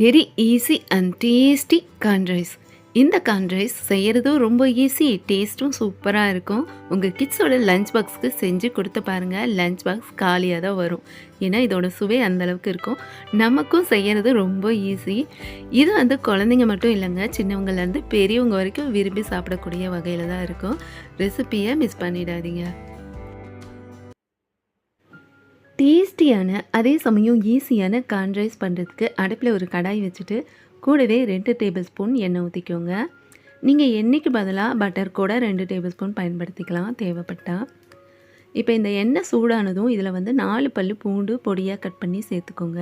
Very easy and tasty corn rice இந்த corn rice செய்கிறதும் ரொம்ப ஈஸி டேஸ்ட்டும் சூப்பராக இருக்கும். உங்கள் கிட்ஸோட லஞ்ச் பாக்ஸ்க்கு செஞ்சு கொடுத்து பாருங்கள் லஞ்ச் பாக்ஸ் காலியாக தான் வரும். ஏன்னா இதோட சுவை அந்தளவுக்கு இருக்கும். நமக்கும் செய்கிறது ரொம்ப ஈஸி இது வந்து குழந்தைங்க மட்டும் இல்லைங்க. சின்னவங்கலேருந்து பெரியவங்க வரைக்கும் விரும்பி சாப்பிடக்கூடிய வகையில் தான் இருக்கும். ரெசிப்பியை மிஸ் பண்ணிடாதீங்க. டேஸ்டியான அதே சமயம் ஈஸியான கார்ன் ரைஸ் பண்ணுறதுக்கு அடுப்பில் ஒரு கடாய் வச்சுட்டு கூடவே ரெண்டு டேபிள் ஸ்பூன் எண்ணெய் ஊற்றிக்கோங்க நீங்கள் எண்ணெய்க்கு பதிலாக பட்டர் கூட ரெண்டு டேபிள் ஸ்பூன் பயன்படுத்திக்கலாம் தேவைப்பட்டால் இப்போ இந்த எண்ணெய் சூடானதும் இதில் வந்து நாலு பல் பூண்டு பொடியாக கட் பண்ணி சேர்த்துக்கோங்க.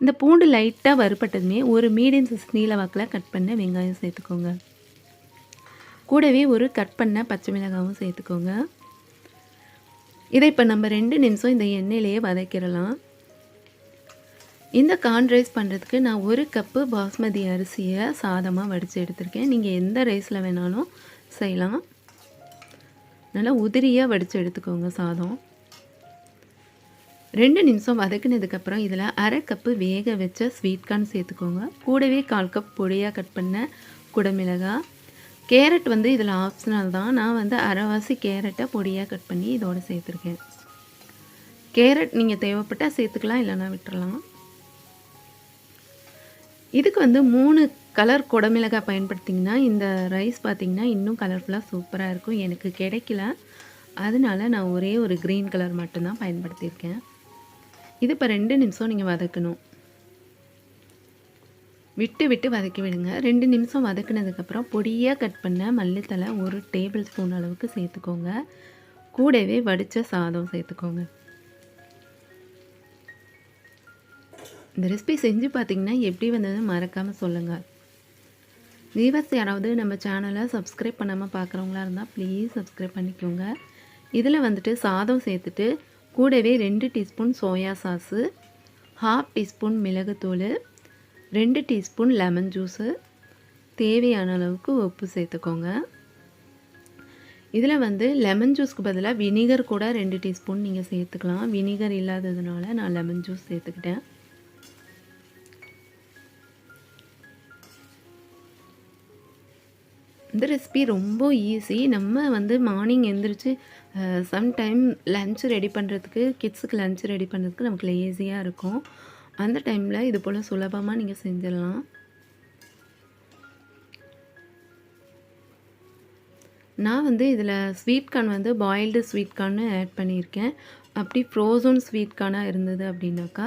இந்த பூண்டு லைட்டாக வறுப்பட்டதுமே ஒரு மீடியம் சைஸ் நீளவாக்கில் கட் பண்ண வெங்காயம் சேர்த்துக்கோங்க. கூடவே ஒரு கட் பண்ண பச்சை மிளகாவும் சேர்த்துக்கோங்க. இதை இப்போ நம்ம ரெண்டு நிமிஷம் இந்த எண்ணெயிலேயே வதக்கிடலாம். இந்த கார்ன் ரைஸ் பண்ணுறதுக்கு நான் ஒரு கப்பு பாஸ்மதி அரிசியை சாதமாக வடித்து எடுத்திருக்கேன். நீங்கள் எந்த ரைஸில் வேணாலும் செய்யலாம். நல்லா உதிரியாக வடித்து எடுத்துக்கோங்க சாதம். ரெண்டு நிமிஷம் வதக்கினதுக்கப்புறம் இதில் அரை கப்பு வேக வச்ச ஸ்வீட் கார்ன் சேர்த்துக்கோங்க. கூடவே கால் கப் பொடியாக கட் பண்ண குடமிளகாய் கேரட் வந்து இதில் ஆப்ஷனல் தான். நான் வந்து அரைவாசி கேரட்டை பொடியாக கட் பண்ணி இதோடு சேர்த்துருக்கேன். கேரட் நீங்கள் தேவைப்பட்டால் சேர்த்துக்கலாம் இல்லைனா விட்டுறலாம். இதுக்கு வந்து மூணு கலர் குடமிளகாய் பயன்படுத்திங்கன்னா இந்த ரைஸ் பார்த்திங்கன்னா இன்னும் கலர்ஃபுல்லாக சூப்பராக இருக்கும். எனக்கு கிடைக்கல. அதனால நான் ஒரே ஒரு க்ரீன் கலர் மட்டும்தான் பயன்படுத்தியிருக்கேன். இது இப்போ ரெண்டு நிமிஷம் நீங்கள் வதக்கணும். விட்டு விட்டு வதக்கி விடுங்க. ரெண்டு நிமிஷம் வதக்கினதுக்கப்புறம் பொடியாக கட் பண்ண மல்லித்தலை ஒரு டேபிள் ஸ்பூன் அளவுக்கு சேர்த்துக்கோங்க. கூடவே வடித்த சாதம் சேர்த்துக்கோங்க. இந்த ரெசிபி செஞ்சு பார்த்தீங்கன்னா எப்படி வந்தது மறக்காமல் சொல்லுங்கள் வீவர்ஸ் யாராவது நம்ம சேனலை சப்ஸ்கிரைப் பண்ணாமல் பார்க்குறவங்களா இருந்தால் ப்ளீஸ் சப்ஸ்கிரைப் பண்ணிக்கோங்க. இதில் வந்துட்டு சாதம் சேர்த்துட்டு கூடவே ரெண்டு teaspoon soya sauce half teaspoon மிளகுத்தூள் ரெண்டு டீஸ்பூன் லெமன் ஜூஸு. தேவையான அளவுக்கு உப்பு சேர்த்துக்கோங்க. இதில் வந்து லெமன் ஜூஸ்க்கு பதிலாக வினிகர் கூட ரெண்டு டீஸ்பூன் நீங்கள் சேர்த்துக்கலாம். வினிகர் இல்லாததுனால நான் லெமன் ஜூஸ் சேர்த்துக்கிட்டேன். இந்த ரெசிபி ரொம்ப ஈஸி. நம்ம வந்து மார்னிங் எழுந்திரிச்சு சம்டைம் லன்ச் ரெடி பண்ணுறதுக்கு கிட்ஸுக்கு லன்ச் ரெடி பண்ணுறதுக்கு நமக்கு லேசியாக இருக்கும். அந்த டைமில் இது போல் சுலபமாக நீங்கள் செஞ்சிடலாம். நான் வந்து இதில் ஸ்வீட் கார்ன் வந்து பாயில்டு ஸ்வீட் கார்னு ஆட் பண்ணியிருக்கேன். அப்படி ஃப்ரோசன் ஸ்வீட் கார்னாக இருந்தது அப்படின்னாக்கா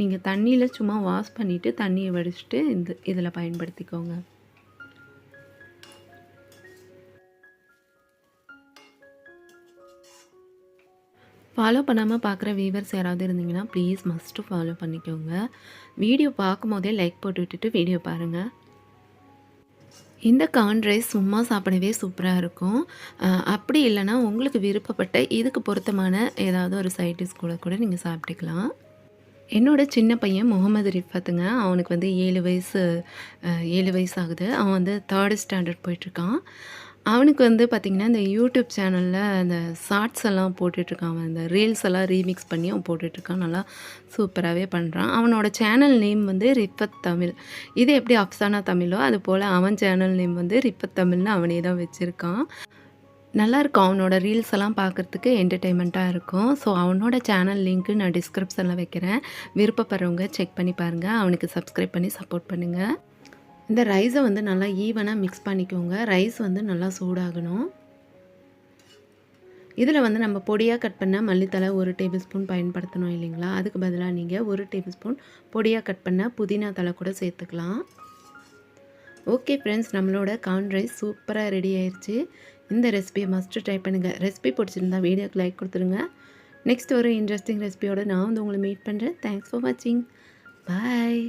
நீங்கள் தண்ணியில் சும்மா வாஷ் பண்ணிவிட்டு தண்ணியை வடிச்சிட்டு இந்த இதில் பயன்படுத்திக்கோங்க. ஃபாலோ பண்ணாமல் பார்க்குற வீவர்ஸ் யாராவது இருந்தீங்கன்னா ப்ளீஸ் மஸ்ட்டு ஃபாலோ பண்ணிக்கோங்க. வீடியோ பார்க்கும் போதே லைக் போட்டு விட்டுட்டு வீடியோ பாருங்கள் இந்த கார்ன் ரைஸ் சும்மா சாப்பிடவே சூப்பராக இருக்கும். அப்படி இல்லைனா உங்களுக்கு விருப்பப்பட்ட இதுக்கு பொருத்தமான ஏதாவது ஒரு சைட் டிஷ் கூட கூட நீங்கள் சாப்பிட்டுக்கலாம். என்னோடய சின்ன பையன் முகமது ரிஃபத்துங்க. அவனுக்கு வந்து ஏழு வயசு ஏழு வயசு ஆகுது. அவன் வந்து தேர்டு ஸ்டாண்டர்ட் போயிட்டுருக்கான் அவனுக்கு வந்து பார்த்திங்கன்னா இந்த யூடியூப் சேனலில் அந்த ஷார்ட்ஸ் எல்லாம் போட்டுட்ருக்கான். அவன் இந்த ரீல்ஸ் எல்லாம் ரீமிக்ஸ் பண்ணி அவன் போட்டுட்ருக்கான். நல்லா சூப்பராகவே பண்ணுறான் அவனோட சேனல் நேம் வந்து ரிப்பத் தமிழ். இது எப்படி அப்சானா தமிழோ அது போல் அவன் சேனல் நேம் வந்து ரிப்பத் தமிழ்னு அவனே தான் வச்சுருக்கான். நல்லாயிருக்கும் அவனோட ரீல்ஸ் எல்லாம் பார்க்குறதுக்கு என்டர்டெயின்மெண்ட்டாக இருக்கும். ஸோ அவனோட சேனல் லிங்க்கு நான் டிஸ்கிரிப்ஷனில் வைக்கிறேன். விருப்பப்படுறவங்க செக் பண்ணி பாருங்கள் அவனுக்கு சப்ஸ்கிரைப் பண்ணி சப்போர்ட் பண்ணுங்கள் இந்த ரைஸை வந்து நல்லா ஈவனாக மிக்ஸ் பண்ணிக்கோங்க. ரைஸ் வந்து நல்லா சூடாகணும். இதில் வந்து நம்ம பொடியாக கட் பண்ண மல்லித்தலை ஒரு டேபிள் ஸ்பூன் பயன்படுத்தணும் இல்லைங்களா? அதுக்கு பதிலாக நீங்கள் ஒரு டேபிள் ஸ்பூன் பொடியாக கட் பண்ண புதினா தலை கூட சேர்த்துக்கலாம். ஓகே ஃப்ரெண்ட்ஸ் நம்மளோட கார்ன் ரைஸ் சூப்பராக ரெடி ஆயிடுச்சு இந்த ரெசிபியை மஸ்ட்டு ட்ரை பண்ணுங்கள் ரெசிபி பிடிச்சிருந்தா வீடியோக்கு லைக் கொடுத்துருங்க. நெக்ஸ்ட் ஒரு இன்ட்ரெஸ்டிங் ரெசிபியோடு நான் வந்து உங்களை மீட் பண்ணுறேன் தேங்க்ஸ் ஃபார் வாட்சிங் பாய்